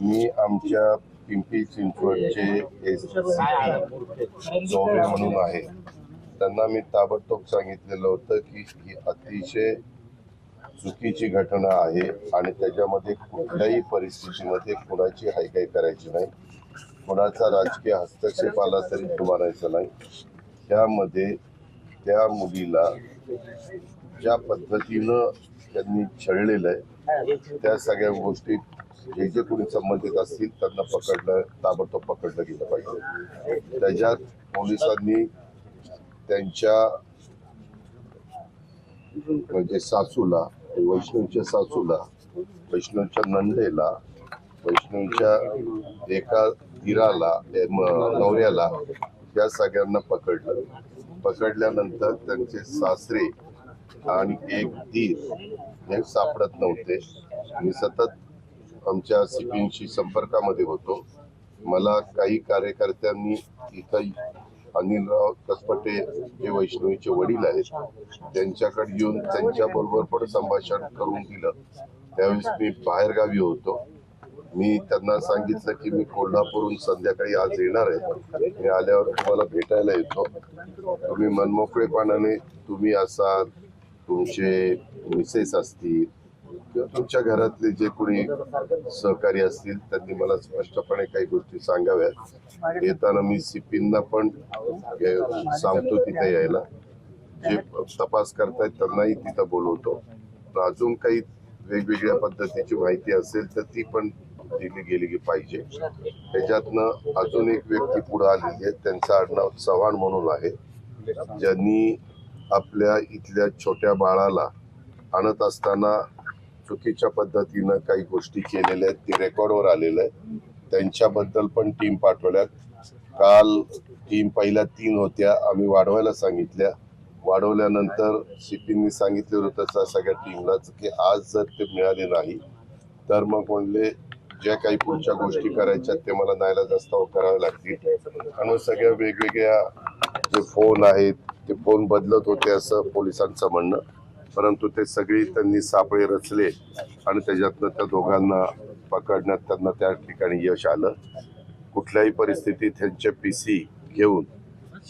मी आमच्या पिंपरी चिंचवडचे एस जोबे म्हणून आहे. त्यांना मी ताबडतोब सांगितलेलं होतं की ही अतिशय चुकीची घटना आहे आणि त्याच्यामध्ये कुठल्याही परिस्थितीमध्ये कुणाची हायकाई करायची नाही. कुणाचा राजकीय हस्तक्षेप आला तरी तो नाही. त्यामध्ये त्या मुलीला ज्या पद्धतीनं त्यांनी छळलेलं आहे त्या सगळ्या गोष्टी जे जे कोणी संबंधित असतील त्यांना पकडलं ताबडतोब पकडलं गेलं पाहिजे. त्याच्यात पोलिसांनी त्यांच्या म्हणजे सासूला वैष्णवच्या सासूला वैष्णवच्या नंदेला वैष्णवच्या एका धीराला नवऱ्याला त्या सगळ्यांना पकडलं. पकडल्यानंतर त्यांचे सासरे आणि एक धीर हे सापडत नव्हते. मी सतत आमच्या सीपींशी संपर्कामध्ये होतो. मला काही कार्यकर्त्यांनी इथं अनिलराव कसपटे जे वैष्णवीचे वडील आहेत त्यांच्याकडे येऊन त्यांच्याबरोबर पण संभाषण करून दिलं. त्यावेळेस मी बाहेरगावी होतो. मी त्यांना सांगितलं की मी कोल्हापूरहून संध्याकाळी आज येणार आहे. मी आल्यावर तुम्हाला भेटायला येतो. तुम्ही मनमोकळेपणाने तुम्ही असाल तुमचे मिसेस असतील किंवा तुमच्या घरातले जे कोणी सहकारी असतील त्यांनी मला स्पष्टपणे काही गोष्टी सांगाव्यात. येताना मी सिपींना पण सांगतो तिथे यायला. जे तपास करतायत त्यांनाही तिथं बोलवतो. पण अजून काही वेगवेगळ्या पद्धतीची माहिती असेल तर ती पण दिली गेली पाहिजे. त्याच्यातनं अजून एक व्यक्ती पुढे आलेली आहे त्यांचं आडनाव चव्हाण म्हणून आहे. ज्यांनी आपल्या इथल्या छोट्या बाळाला आणत असताना चुकीच्या पद्धतीनं काही गोष्टी केलेल्या आहेत ते रेकॉर्डवर आलेलं आहे त्यांच्याबद्दल पण टीम पाठवल्यात. काल टीम पहिल्या तीन होत्या आम्ही वाढवायला सांगितल्या. वाढवल्यानंतर सिपींनी सांगितलं होतं सगळ्या टीमलाच की आज जर ते मिळाले नाही तर मग म्हणले ज्या काही पुढच्या गोष्टी करायच्या ते मला नायला जास्त कराव्या लागतील. आणि सगळ्या वेगवेगळ्या जे फोन आहेत ते फोन बदलत होते असं पोलिसांचं म्हणणं. परंतु ते सगळी त्यांनी सापळे रचले आणि त्याच्यातनं त्या दोघांना पकडण्यात त्यांना त्या ठिकाणी यश आलं. कुठल्याही परिस्थितीत त्यांचे पी सी घेऊन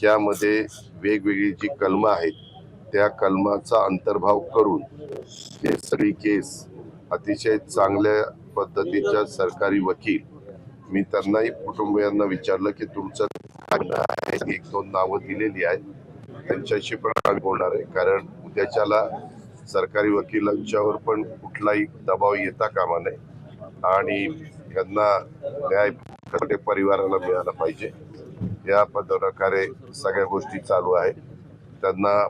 यामध्ये वेगवेगळी जी कलमं आहेत त्या कलमाचा अंतर्भाव करून हे सगळी केस अतिशय चांगल्या पद्धतीच्या सरकारी वकील मी त्यांनाही कुटुंबियांना विचारलं की तुमचं एक दोन नावं दिलेली आहेत. त्यांच्याशी पण आम्ही बोलणार आहे कारण उद्याच्याला सरकारी वकिलांच्यावर पण कुठलाही दबाव येता कामा नये. आणि त्यांना न्याय परिवाराला मिळाला पाहिजे. या प्रकारे सगळ्या गोष्टी चालू आहेत. त्यांना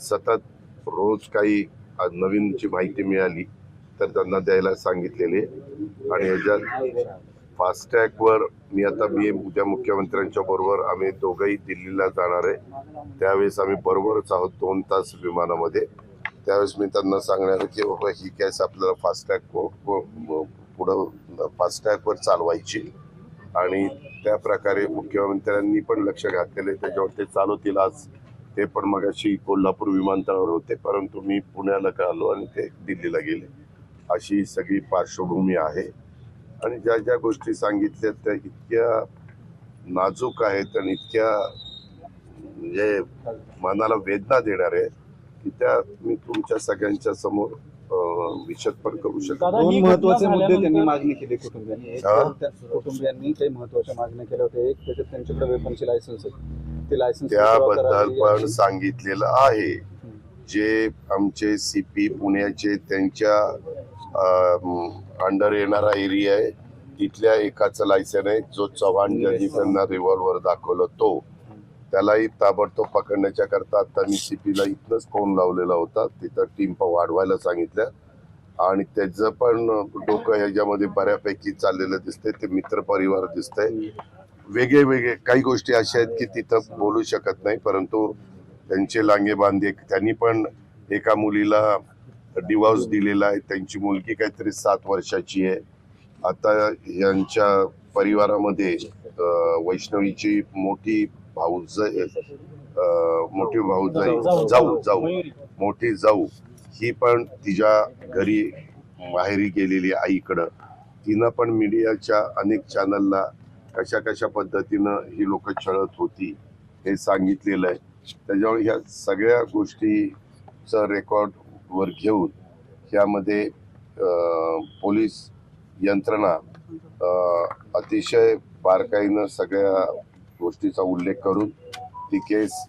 सतत रोज काही नवीनची माहिती मिळाली तर त्यांना द्यायला सांगितलेली आणि याच्यात फास्टॅगवर मी आता मी उद्या मुख्यमंत्र्यांच्या बरोबर आम्ही दोघंही दिल्लीला जाणार आहे. त्यावेळेस आम्ही बरोबरच आहोत दोन तास विमानामध्ये. त्यावेळेस मी त्यांना सांगणार की बाबा ही कॅस आपल्याला फास्टॅग पुढं फास्टॅगवर चालवायची. आणि त्या प्रकारे मुख्यमंत्र्यांनी पण लक्ष घातलेले त्याच्यावर ते चालवतील आज. ते पण मगाशी कोल्हापूर विमानतळावर होते. परंतु मी पुण्याला का आलो आणि ते दिल्लीला गेले. अशी सगळी पार्श्वभूमी आहे. आणि ज्या ज्या गोष्टी सांगितल्या त्या इतक्या नाजूक आहेत आणि इतक्या म्हणजे मनाला वेदना देणार आहे की त्या मी तुमच्या सगळ्यांच्या समोर अं, विशद पण करू शकतो. दोन महत्त्वाचे मुद्दे त्यांनी मागणी केली कुटुंबियांनी. एक कुटुंबियांनी काही महत्त्वाच्या मागण्या केल्या होत्या एक त्याच्यात त्यांच्याकडे वेपनची लायसन्स ते लायसन्स त्याबद्दल पण सांगितलेलं आहे. जे आमचे सीपी पुण्याचे त्यांच्या अंडर येणारा एरिया आहे तिथल्या एकाचं लायसन आहे जो चव्हाण ज्यांनी त्यांना रिव्हॉल्वर दाखवलं तो. त्यालाही ताबडतोब पकडण्याच्या करता आता मी सी पीला इथनंच फोन लावलेला होता. तिथं टीम वाढवायला सांगितल्या. आणि त्याचं पण डोकं ह्याच्यामध्ये बऱ्यापैकी चाललेलं दिसतंय. ते मित्र परिवार दिसतंय. वेगळे वेगळे काही गोष्टी अशा आहेत की तिथं बोलू शकत नाही. परंतु त्यांचे लांगे बांधे. त्यांनी पण एका मुलीला डिवॉर्स दिलेला आहे. त्यांची मुलगी काहीतरी सात वर्षाची आहे. आता यांच्या परिवारामध्ये वैष्णवीची मोठी भाऊज अं, मोठी भाऊजाई जाऊ जाऊ. मोठी जाऊ. ही पण तिच्या घरी माहेरी गेलेली आईकडं. तिनं पण मीडियाच्या अनेक चॅनलला कशा कशा पद्धतीनं ही लोक छळत होती हे सांगितलेलं आहे. त्याच्यामुळे ह्या सगळ्या गोष्टीचं रेकॉर्ड वर घेऊन ह्यामध्ये पोलीस यंत्रणा अतिशय बारकाईनं सगळ्या गोष्टीचा उल्लेख करून ती केस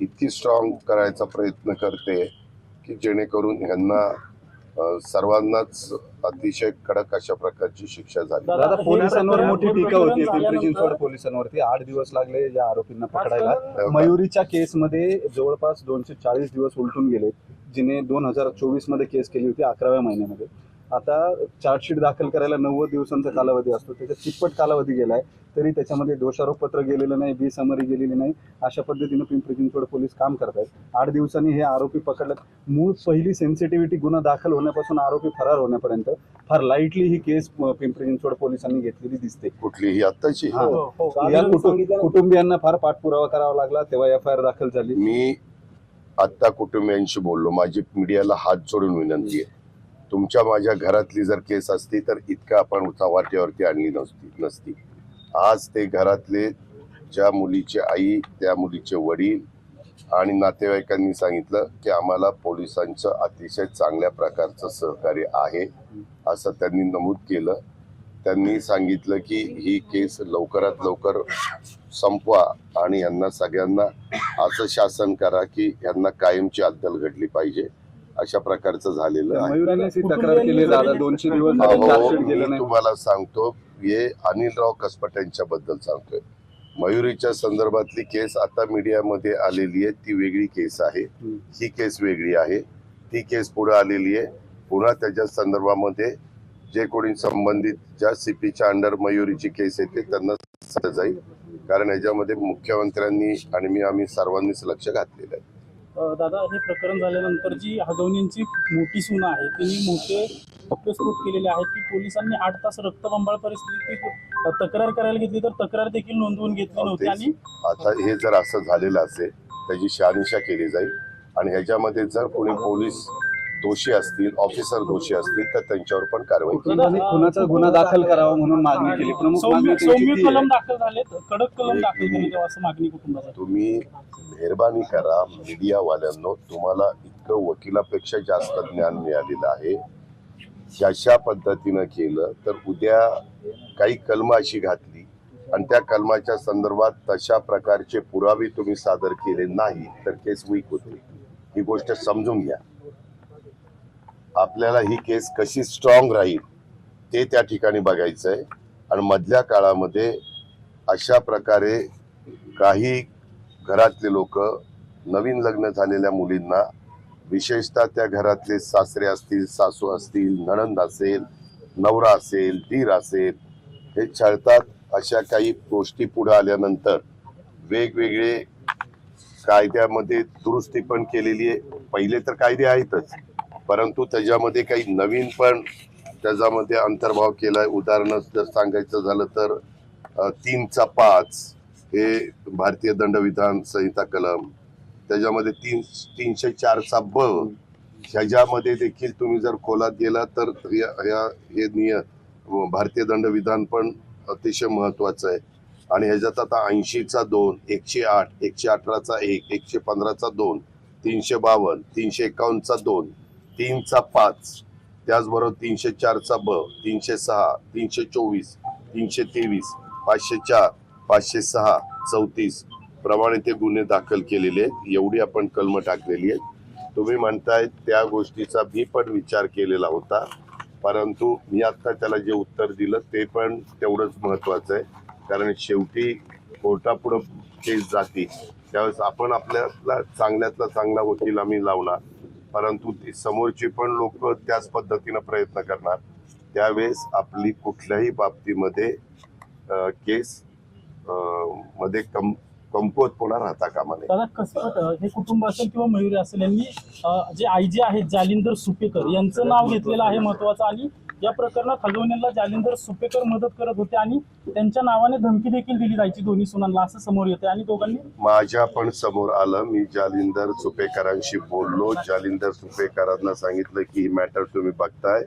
इतकी स्ट्रॉंग करायचा प्रयत्न करते की जेणेकरून ह्यांना सर्वांनाच अतिशय कडक अशा प्रकारची शिक्षा झाली. दादा हे पोलिसांवर मोठी टीका होती. पिंपरी चिंचवड पोलिसांवरती आठ दिवस लागले या आरोपींना पकडायला. राजकारण- मयुरीच्या केसमध्ये जवळपास दोनशे चाळीस दिवस उलटून गेले जिने दोन हजार चोवीसमध्ये केस केली होती अकराव्या महिन्यामध्ये. आता चार्जशीट दाखल करायला नव्वद दिवसांचा कालावधी असतो. त्याचा चिटपट कालावधी गेलाय. तरी त्याच्यामध्ये दोषारोपपत्र गेलेलं नाही बी समरी गेलेली नाही. अशा पद्धतीनं पिंपरी चिंचवड पोलीस काम करतायत. आठ दिवसांनी हे आरोपी पकडल्यात मूळ पहिली सेन्सिटिव्हिटी गुन्हा दाखल होण्यापासून आरोपी फरार होण्यापर्यंत फार लाईटली ही केस पिंपरी चिंचवड पोलिसांनी घेतलेली दिसते. कुठलीही आत्ताची? हा. हो, हो. या कुटुंब कुटुंबियांना फार पाठपुरावा करावा लागला. तेव्हा एफ आय आर दाखल झाली. मी आत्ता कुटुंबियांशी बोललो. माझी मीडियाला हात जोडून विनंती आहे. तुमच्या माझ्या घरातली जर केस असती तर इतकं आपण वाटेवरती आणली नसती नसती. आज ते घरातले ज्या मुलीचे आई त्या मुलीचे वडील आणि नातेवाईकांनी सांगितलं की आम्हाला पोलिसांचं अतिशय चांगल्या प्रकारचं सहकार्य आहे असं त्यांनी नमूद केलं. त्यांनी सांगितलं की ही केस लवकरात लवकर संपवा आणि यांना सगळ्यांना असं शासन करा की यांना कायमची अद्दल घडली पाहिजे. अशा प्रकारचं झालेलं आहे. ही तक्रार केली दोनशे दिवस मी नाही. तुम्हाला सांगतो हे अनिलराव कसपट यांच्याबद्दल सांगतोय. मयुरीच्या संदर्भातली केस आता मीडियामध्ये आलेली आहे ती वेगळी केस आहे. ही केस वेगळी आहे. ती केस पुढे आलेली आहे. पुन्हा त्याच्या संदर्भामध्ये जे कोणी संबंधित ज्या सीपीच्या अंडर मयुरीची केस येते त्यांना जाईल. कारण याच्यामध्ये मुख्यमंत्र्यांनी आणि मी आम्ही सर्वांनीच लक्ष घातलेलं आहे. दादा हे प्रकरण झाल्यानंतर जी हगवणींची मोठी सून आहे तिने मोठे धक्केस्फोट केलेले आहेत की पोलिसांनी आठ तास रक्तबंबाळ परिस्थिती अ, तक्रार करायला घेतली तर तक्रार देखील नोंदवून घेतली नव्हती आणि आता हे जर असं झालेलं असेल त्याची शहानिशा केली जाईल आणि ह्याच्यामध्ये जर कोणी पोलीस दोषी असतील ऑफिसर दोषी असतील तर त्यांच्यावर पण कारवाई केली खुनाचा गुन्हा दाखल करावा म्हणून मागणी केली. प्रमुख सौम्य मागणी त्यांची सौम्य ती आहे. कलम दाखल झालेत. कडक कलम दाखल यावं असं मागणी कुटुंबाची. तुम्ही मेहरबानी करा मीडियावाल्यांनो. तुम्हाला इतकं वकिलापेक्षा जास्त ज्ञान मिळालेलं आहे. अशा पद्धतीनं केलं तर उद्या काही कलम अशी घातली. आणि त्या कलमाच्या संदर्भात तशा प्रकारचे पुरावे तुम्ही सादर केले नाही तर केस वीक होते ही गोष्ट समजून घ्या. आपल्याला ही केस कशी स्ट्रॉंग राहील ते त्या ठिकाणी बघायचं आहे आणि मधल्या काळामध्ये अशा प्रकारे काही घरातले लोक नवीन लग्न झालेल्या मुलींना विशेषतः त्या घरातले सासरे असतील सासू असतील नणंद असेल नवरा असेल दीर असेल हे छळतात अशा काही गोष्टी पुढे आल्यानंतर. वेगवेगळे कायद्यामध्ये दुरुस्ती पण केलेली आहे. पहिले तर कायदे आहेतच. परंतु त्याच्यामध्ये काही नवीन पण त्याच्यामध्ये अंतर्भाव केला आहे उदाहरण जर सांगायचं झालं तर तीनचा पाच हे भारतीय दंडविधान संहिता कलम त्याच्यामध्ये तीन तीनशे चारचा ब ह्याच्यामध्ये देखील तुम्ही जर खोलात गेला तर या या- हे निय भारतीय दंडविधान पण अतिशय महत्वाचं आहे. आणि ह्याच्यात आता ऐंशीचा दोन एकशे आठ एकशे अठराचा एक एकशे पंधराचा दोन तीनशे बावन्न तीनशे एकावन्नचा दोन तीनचा पाच त्याचबरोबर तीनशे चारचा ब तीनशे सहा तीनशे चोवीस तीनशे तेवीस पाचशे चार पाचशे सहा चौतीस प्रमाणे ते गुन्हे दाखल केलेले आहेत. एवढी आपण कलम टाकलेली आहेत. तुम्ही म्हणताय त्या गोष्टीचा मी पण विचार केलेला होता. परंतु मी आत्ता त्याला जे उत्तर दिलं ते पण तेवढंच महत्त्वाचं आहे. कारण शेवटी कोर्टापुढं केस जाते. त्यावेळेस आपण आपल्याला चांगल्यातला चांगला वकील आम्ही लावणार. परंतु समोरचे पण लोक त्याच पद्धतीनं प्रयत्न करणार. त्यावेळेस आपली कुठल्याही बाबतीमध्ये केस मध्ये कम कमकुवतपणा राहता कामा नये. दादा कसं हे कुटुंब असेल किंवा मयुरी असेल यांनी जे आई जे आहेत जालिंदर सुपेकर यांचं नाव घेतलेलं आहे महत्वाचं आणि या प्रकरणात हगवण्याला जालिंदर सुपेकर मदत करत होते आणि त्यांच्या नावाने धमकी देखील दिली जायची दोन्ही सुनांना असं समोर येते आणि दोघांनी? माझ्या पण समोर आलं. मी जालिंदर सुपेकरांशी बोललो. जालिंदर सुपेकरांना सांगितलं की ही मॅटर तुम्ही बघताय.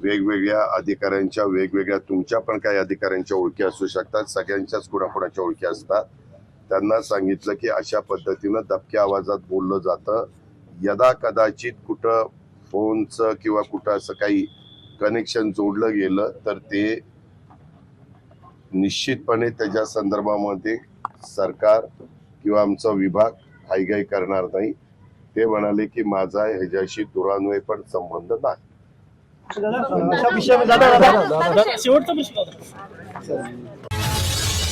वेगवेगळ्या अधिकाऱ्यांच्या वेगवेगळ्या तुमच्या पण काही अधिकाऱ्यांच्या ओळखी असू शकतात. सगळ्यांच्याच कुणाकुणाच्या ओळखी असतात. त्यांना सांगितलं की अशा पद्धतीनं दबक्या आवाजात बोललं जातं. यदा कदाचित कुठं फोनचं किंवा कुठं असं काही कनेक्शन जोडलं गेलं तर ते निश्चितपणे त्याच्या संदर्भामध्ये सरकार किंवा आमचा विभाग हायगाई करणार नाही. ते म्हणाले की माझा ह्याच्याशी दुरान्वय पण संबंध नाही. शेवटचा.